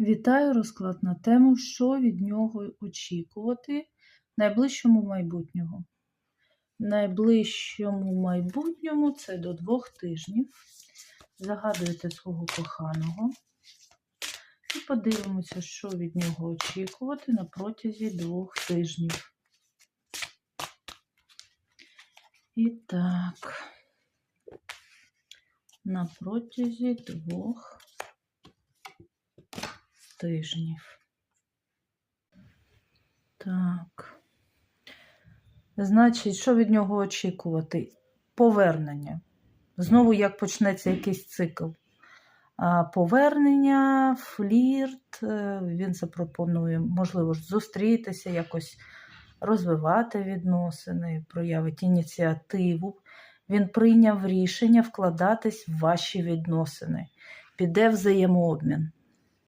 Вітаю розклад на тему, що від нього очікувати в найближчому майбутньому. В найближчому майбутньому це до двох тижнів. Загадуєте свого коханого і подивимося, що від нього очікувати на протязі двох тижнів. І так, на протязі двох тижнів. Так. Значить, що від нього очікувати? Повернення. Знову як почнеться якийсь цикл. Повернення, флірт, е, він запропонує, можливо, зустрітися, якось розвивати відносини, проявить ініціативу. Він прийняв рішення вкладатись в ваші відносини, піде взаємообмін.